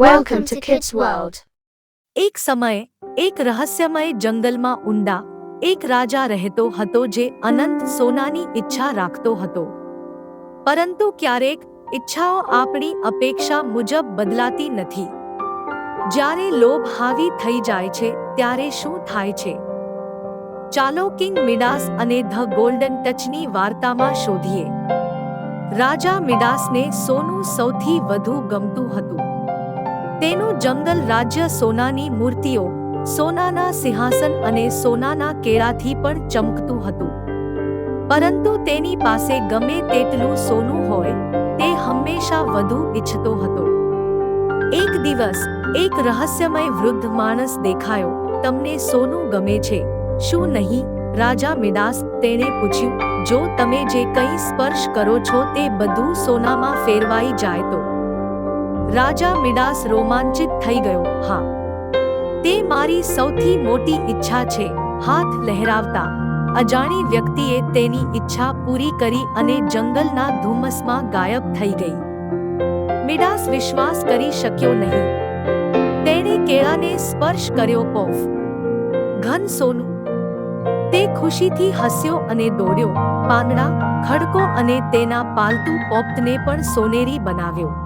Welcome two kids world એક સમયે, એક રહસ્યમય જંગલમાં ઊંડા, એક રાજા રહેતો હતો જે અનંત સોનાની ઈચ્છા રાખતો હતો. પરંતુ ક્યારેક ઈચ્છાઓ આપણી અપેક્ષા મુજબ બદલાતી નથી. જ્યારે લોભ હાવી થઈ જાય છે, ત્યારે શું થાય છે? ચાલો કિંગ મિડાસ અને ધ ગોલ્ડન ટચની વાર્તામાં શોધીએ. રાજા મિડાસને સોનું સૌથી વધુ ગમતું હતું. તેનું જંગલ રાજ્ય સોનાની મૂર્તિઓ, સોનાના સિંહાસન અને સોનાના કેળાથી પણ ચમકતું હતું. પરંતુ તેની પાસે ગમે તેટલું સોનું હોય, તે હંમેશા વધુ ઈચ્છતો હતો. એક દિવસ, એક રહસ્યમય વૃદ્ધ માણસ દેખાયો, તમને સોનું ગમે છે, શું નહીં? રાજા મિડાસ તેણે પૂછ્યું, જો તમે જે કંઈ સ્પર્શ કરો છો તે બધું સોનામાં ફેરવાઈ જાય તો? રાજા મિડાસ રોમાંચિત થઈ ગયો. હા. તે મારી સૌથી મોટી ઈચ્છા છે, હાથ લહેરાવતા. અજાણી વ્યક્તિએ તેની ઈચ્છા પૂરી કરી અને જંગલના ધુમ્મસમાં ગાયબ થઈ ગઈ. મિડાસ વિશ્વાસ કરી શક્યો નહીં. તેણે કેળાને સ્પર્શ કર્યો પોફ ઘન સોનું. તે ખુશીથી હસ્યો અને દોડ્યો. પાંદડા, ખડકો અને તેના પાલતુ પોપ્તને પણ સોનેરી બનાવ્યો.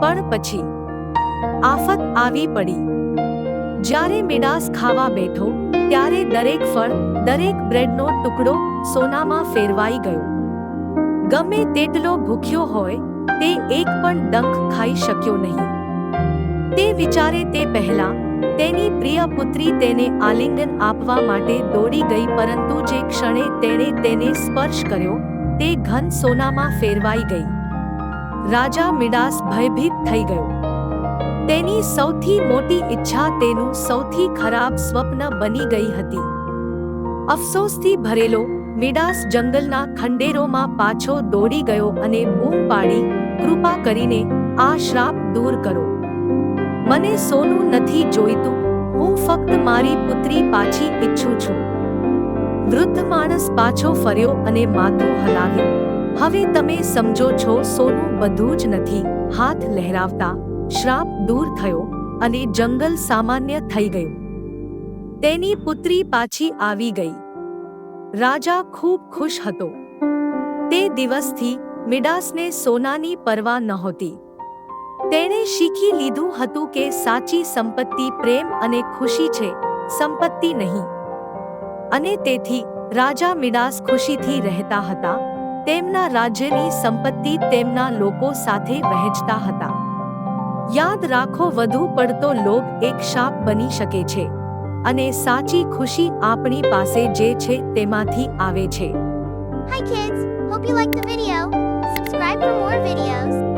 પણ પછી આફત આવી પડી. જ્યારે મિડાસ ખાવા બેઠો, ત્યારે દરેક ફળ, દરેક બ્રેડનો ટુકડો સોનામાં ફેરવાઈ ગયો. ગમે તેટલો ભૂખ્યો હોય, તે એક પણ ડંખ ખાઈ શક્યો નહીં. તે વિચારે તે પહેલા, તેની પ્રિય પુત્રી તેને આલિંગન આપવા માટે દોડી ગઈ, પરંતુ જે ક્ષણે તેણે તેને સ્પર્શ કર્યો, તે ઘન સોનામાં ફેરવાઈ ગઈ. રાજા મિડાસ ભયભીત થઈ ગયો. તેની સૌથી મોટી ઈચ્છા તેનું સૌથી ખરાબ સ્વપ્ન બની ગઈ હતી. અફસોસથી ભરેલો, મિડાસ જંગલના ખંડેરોમાં પાછો દોડી ગયો અને બૂમ પાડી, કૃપા કરીને આ શ્રાપ દૂર કરો. મને સોનું નથી જોઈતું, હું ફક્ત મારી પુત્રી પાછી ઈચ્છું છું. વૃદ્ધ માણસ પાછો ફર્યો અને માથું હલાવ્યું. હવે તમે સમજો છો, સોનું બધું જ નથી. હાથ લહેરાવતા શ્રાપ દૂર થયો અને જંગલ સામાન્ય થઈ ગયું. તેની પુત્રી પાછી આવી ગઈ. રાજા ખૂબ ખુશ હતો. તે દિવસથી મિડાસને સોનાની પરવા નહોતી. તેણે શીખી લીધું હતું કે સાચી સંપત્તિ પ્રેમ અને ખુશી છે, સંપત્તિ નહીં. અને તેથી રાજા મિડાસ ખુશીથી રહેતા હતા તેમના રાજ્યની સંપત્તિ તેમના લોકો સાથે વહેંચતા હતા યાદ રાખો વધુ પડતો લોભ એક શાપ બની શકે છે અને સાચી ખુશી આપણી પાસે જે છે તેમાંથી આવે છે Hi kids, hope you liked the video. Subscribe for more videos.